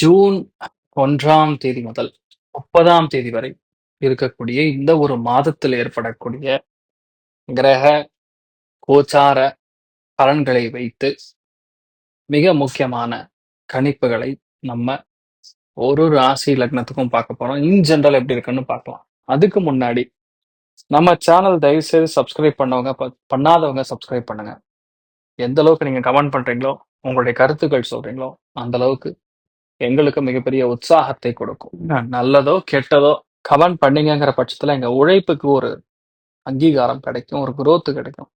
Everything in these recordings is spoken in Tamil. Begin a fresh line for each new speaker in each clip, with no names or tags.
ஜூன் ஒன்றாம் தேதி முதல் முப்பதாம் தேதி வரை இருக்கக்கூடிய இந்த ஒரு மாதத்தில் ஏற்படக்கூடிய கிரக கோச்சார பலன்களை வைத்து மிக முக்கியமான கணிப்புகளை நம்ம ஒரு ராசி லக்னத்துக்கும் பார்க்க போறோம். இன் ஜென்ரல் எப்படி இருக்குன்னு பார்க்கலாம். அதுக்கு முன்னாடி நம்ம சேனல் தயவு செய்து சப்ஸ்கிரைப் பண்ணவங்க பண்ணாதவங்க சப்ஸ்கிரைப் பண்ணுங்க. எந்த அளவுக்கு நீங்க கமெண்ட் பண்றீங்களோ உங்களுடைய கருத்துக்கள் சொல்றீங்களோ அந்த அளவுக்கு எங்களுக்கு மிகப்பெரிய உற்சாகத்தை கொடுக்கும். நல்லதோ கெட்டதோ கமெண்ட் பண்ணீங்கங்கிற பட்சத்துல எங்க உழைப்புக்கு ஒரு அங்கீகாரம் கிடைக்கும் ஒரு growth கிடைக்கும்.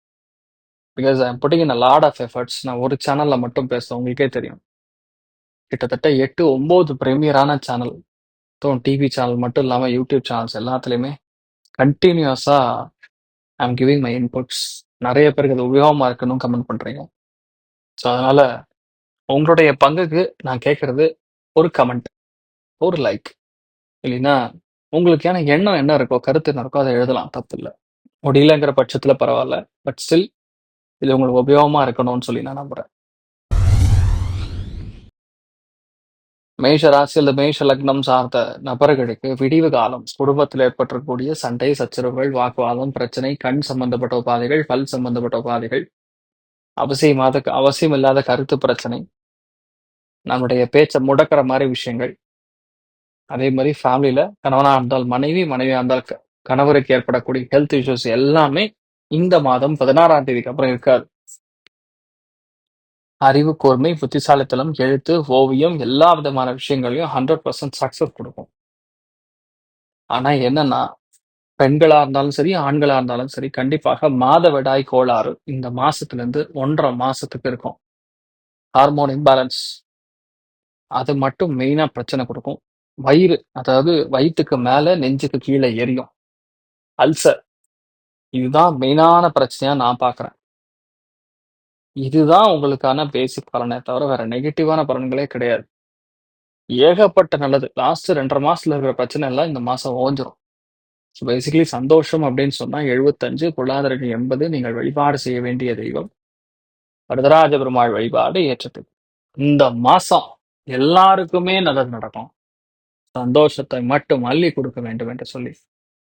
Because I putting in lot of efforts நான் ஒரு சேனல்ல மட்டும் பேசுறேன் உங்களுக்கே தெரியும். கிட்டத்தட்ட எட்டு ஒன்பது பிரீமியரான சேனல் டிவி சேனல் மட்டும் இல்லாம யூடியூப் சேனல்ஸ் எல்லாத்துலயுமே கண்டினியூஸா எம் கிவிங் மை இன்புட்ஸ் நிறைய பேருக்கு அது உபயோகமா இருக்குன்னு கமெண்ட் பண்றீங்க. ஸோ அதனால உங்களுடைய பங்குக்கு நான் கேட்கறது ஒரு கமெண்ட் ஒரு லைக் இல்லைன்னா உங்களுக்கான எண்ணம் என்ன இருக்கோ கருத்து என்ன இருக்கோ அதை எழுதலாம். தப்பு இல்லை. முடியலங்கிற பட்சத்தில் பரவாயில்ல. பட் ஸ்டில் இது உங்களுக்கு உபயோகமாக இருக்கணும்னு சொல்லி நான் நம்புறேன். மேஷ ராசி அல்லது மேஷ லக்னம் சார்ந்த நபர்களுக்கு விடிவு காலம் குடும்பத்தில் ஏற்பட்டக்கூடிய சண்டை சச்சரவுகள் வாக்குவாதம் பிரச்சனை கண் சம்பந்தப்பட்ட உபாதைகள் பல் சம்பந்தப்பட்ட உபாதைகள் அவசியமாத அவசியம் இல்லாத கருத்து பிரச்சனை நம்முடைய பேச்சை முடக்கிற மாதிரி விஷயங்கள். அதே மாதிரி ஃபேமிலியில கணவனாக இருந்தால் மனைவி மனைவியாக இருந்தால் க- கணவருக்கு ஏற்படக்கூடிய ஹெல்த் இஷ்யூஸ் எல்லாமே இந்த மாதம் பதினாறாம் தேதிக்கு அப்புறம் இருக்காது. அறிவு கூர்மை புத்திசாலித்தனம் எழுத்து ஓவியம் எல்லா விதமான விஷயங்களையும் ஹண்ட்ரட் பர்சன்ட் சக்சஸ் கொடுக்கும். ஆனா என்னன்னா பெண்களா இருந்தாலும் சரி ஆண்களா இருந்தாலும் சரி கண்டிப்பாக மாதவிடாய் கோளாறு இந்த மாசத்துல இருந்து ஒன்றரை மாசத்துக்கு இருக்கும். ஹார்மோன் இம்பேலன்ஸ் அது மட்டும் மெயினா பிரச்சனை கொடுக்கும். வயிறு அதாவது வயிற்றுக்கு மேல நெஞ்சுக்கு கீழே எரியும். அல்சர். இதுதான் மெயினான பிரச்சனையா நான் பாக்குறேன். இதுதான் உங்களுக்கான பேசிக் பலனே தவிர வேற நெகட்டிவான பலன்களே கிடையாது. ஏகப்பட்ட நல்லது. லாஸ்ட் ரெண்டரை மாசத்துல இருக்கிற பிரச்சனை எல்லாம் இந்த மாசம் ஓஞ்சிரும். ஸோ பேசிக்கலி சந்தோஷம் அப்படின்னு சொன்னா எழுபத்தஞ்சு பொருளாதாரம் எண்பது நீங்கள் வழிபாடு செய்ய வேண்டிய தெய்வம். வரதராஜ பெருமாள் வழிபாடு ஏற்றத்துக்கு. இந்த மாசம் எல்லாருக்குமே நல்லது நடக்கும். சந்தோஷத்தை மட்டும் அள்ளி கொடுக்க வேண்டும் என்று சொல்லி.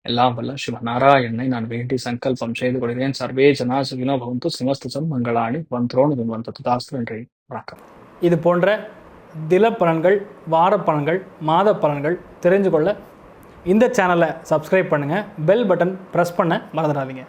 எல்லாம் வல்ல சிவ நாராயணனை நான் வேண்டி சங்கல்பம் செய்து கொள்கிறேன். சர்வே ஜனாசுகினோ பவந்து சிமஸ்துசம் மங்களாணி வந்தோன் வந்தது தாஸ்து நன்றி. வணக்கம். இது போன்ற தில பலன்கள் வார பலன்கள் மாத பலன்கள் தெரிஞ்சு கொள்ள இந்த சேனலை சப்ஸ்கிரைப் பண்ணுங்கள் பெல் பட்டன் ப்ரெஸ் பண்ண மறந்துடாதீங்க.